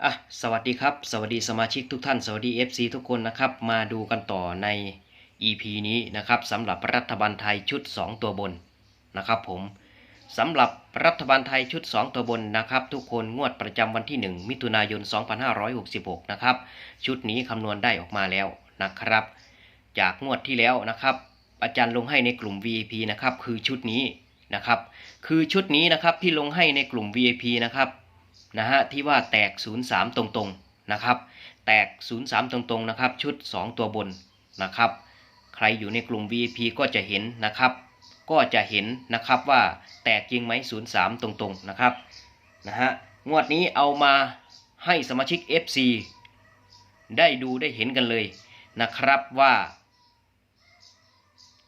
อะสวัสดีครับ สวัสดีสมาชิกทุกท่าน สวัสดี FC ทุกคนนะครับ มาดูกันต่อใน EP นี้นะครับสำหรับรัฐบาลไทยชุด 2 ตัวบนนะครับผมสำหรับรัฐบาลไทยชุด 2 ตัวบนนะครับ ทุกคนงวดประจำวันที่ 1 มิถุนายน 2566 นะครับ ชุดนี้คำนวณได้ออกมาแล้วนะครับ จากงวดที่แล้วนะครับ อาจารย์ลงให้ในกลุ่ม VIP นะครับคือชุดนี้นะครับ คือชุดนี้นะครับที่ลงให้ในกลุ่ม VIP นะครับ นะฮะที่ว่าแตก 03 ตรงๆนะครับ แตก 03 ตรงๆนะครับชุด 2 ตัวบนนะครับ ใครอยู่ในกลุ่ม VIP ก็จะเห็นนะครับ ก็จะเห็นนะครับว่าแตกจริงไหม03 ตรงๆนะครับนะฮะงวดนี้เอามาให้สมาชิก FC ได้ดูได้เห็นกันเลยนะครับว่า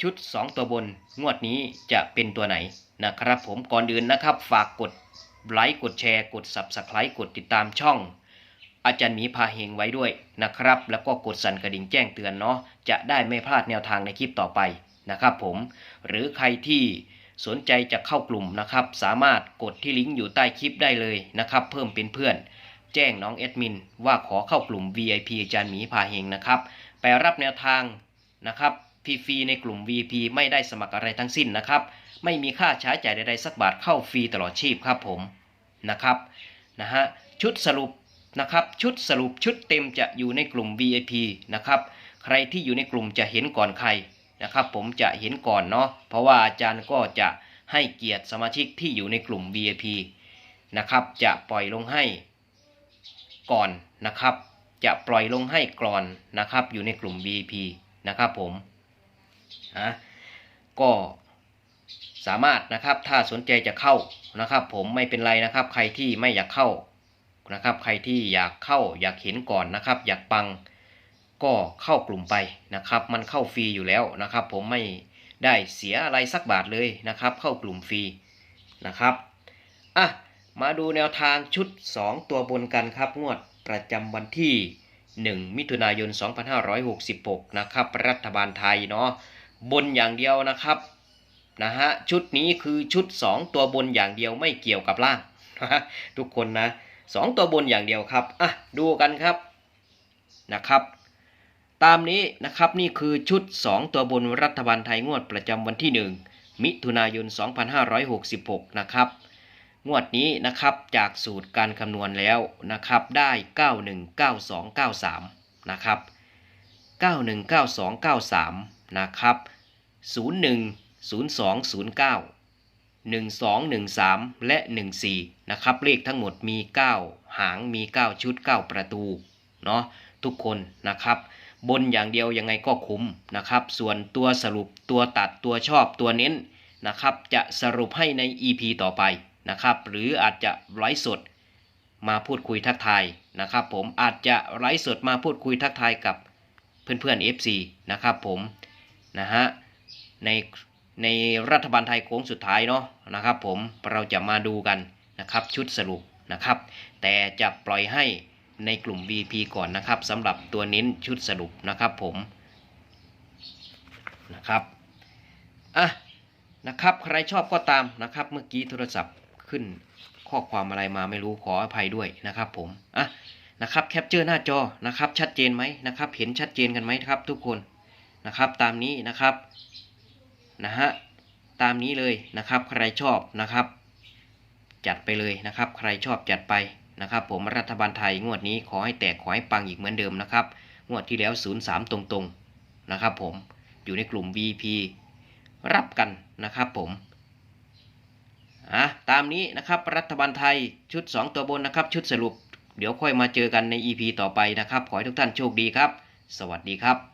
ชุด 2 ตัวบนงวดนี้จะเป็นตัวไหนนะครับ ผมก่อนอื่นนะครับฝากกด ไลค์กดแชร์กด Subscribe กดติดตามช่อง อาจารย์หมีพาเฮงไว้ด้วยนะครับ แล้วก็กดสั่นกระดิ่งแจ้งเตือนเนาะจะได้ไม่พลาดแนวทางในคลิปต่อไปนะครับผมหรือใครที่สนใจจะเข้ากลุ่มนะครับ สามารถกดที่ลิงก์อยู่ใต้คลิปได้เลยนะครับ เพิ่มเป็นเพื่อน แจ้งน้องแอดมินว่าขอเข้ากลุ่ม VIP อาจารย์หมีพาเฮงนะครับ ไปรับแนวทางนะครับ ฟรีๆในกลุ่ม V.P. ไม่ได้สมัครอะไรทั้งสิ้นนะครับ ไม่มีค่าใช้จ่ายใดๆสักบาทเข้าฟรีตลอดชีพครับผมนะครับนะฮะชุดสรุปนะครับชุดสรุปชุดเต็มจะอยู่ในกลุ่ม VIP นะครับใครที่อยู่ในกลุ่มจะเห็นก่อนใครนะครับผมจะเห็นก่อนเนาะเพราะว่าอาจารย์ก็จะให้เกียรติสมาชิกที่อยู่ในกลุ่ม VIP นะครับจะปล่อยลงให้ก่อนนะครับ จะปล่อยลงให้ก่อนนะครับอยู่ในกลุ่ม VIP นะครับผม นะก็สามารถนะครับถ้าสนใจจะเข้านะครับ ผมไม่เป็นไรนะครับใครที่ไม่อยากเข้านะครับ ใครที่อยากเข้าอยากเห็นก่อนนะครับ อยากปังก็เข้ากลุ่มไปนะครับ มันเข้าฟรีอยู่แล้วนะครับ ผมไม่ได้เสียอะไรสักบาทเลยนะครับ เข้ากลุ่มฟรีนะครับอะมาดูแนวทางชุด 2 ตัวบนกันครับ งวดประจำวันที่ 1 มิถุนายน 2566 นะครับ รัฐบาลไทยเนาะ บนอย่างเดียวนะครับนะฮะชุดนี้คือชุด 2 ตัวบนอย่างเดียวไม่เกี่ยวกับล่างทุกคนนะสองตัวบนอย่างเดียวครับอะดูกันครับนะครับ ตามนี้นะครับนี่คือชุด 2 ตัวบนรัฐบาลไทยงวดประจำวันที่ 1 มิถุนายน 2566 นะครับ งวดนี้นะครับจากสูตรการคำนวณแล้วนะครับได้ 919293 นะครับ 919293 นะครับ 01 0209 1213 และ 14 นะครับ เลขทั้งหมดมี 9 หางมี 9 ชุด 9 ประตู เนาะทุกคนนะครับ บนอย่างเดียวยังไงก็คุ้มนะครับ ส่วนตัวสรุปตัวตัดตัวชอบตัวเน้นนะครับ จะสรุปให้ใน EP ต่อไปนะครับ หรืออาจจะไลฟ์สดมาพูดคุยทักทายนะครับผมอาจจะไลฟ์สดมาพูดคุยทักทายกับเพื่อนๆ FC นะครับผมนะฮะ ในในรัฐบาลไทยโค้งสุดท้ายเนาะนะครับผมเราจะมาดูกันนะครับชุดสรุปนะครับ แต่จะปล่อยให้ในกลุ่ม VP ก่อนนะครับสำหรับตัวเน้นชุดสรุปนะครับผมนะครับอะนะครับใครชอบก็ตามนะครับเมื่อกี้โทรศัพท์ขึ้นข้อความอะไรมาไม่รู้ขออภัยด้วยนะครับผมอะนะครับแคปเจอร์หน้าจอนะครับชัดเจนไหมนะครับเห็นชัดเจนกันไหมครับทุกคนนะครับตามนี้นะครับ นะฮะตามนี้เลยนะครับ ใครชอบนะครับ จัดไปเลยนะครับ ใครชอบจัดไปนะครับ ผมรัฐบาลไทยงวดนี้ขอให้แตกขอให้ปังอีกเหมือนเดิมนะครับงวดที่แล้ว 03 ตรงๆนะครับ ผมอยู่ในกลุ่ม VP รับกันนะครับผมอะตามนี้นะครับรัฐบาลไทยชุด 2 ตัวบนนะครับ ชุดสรุป เดี๋ยวค่อยมาเจอกันใน EP ต่อไปนะครับ ขอให้ทุกท่านโชคดีครับ สวัสดีครับ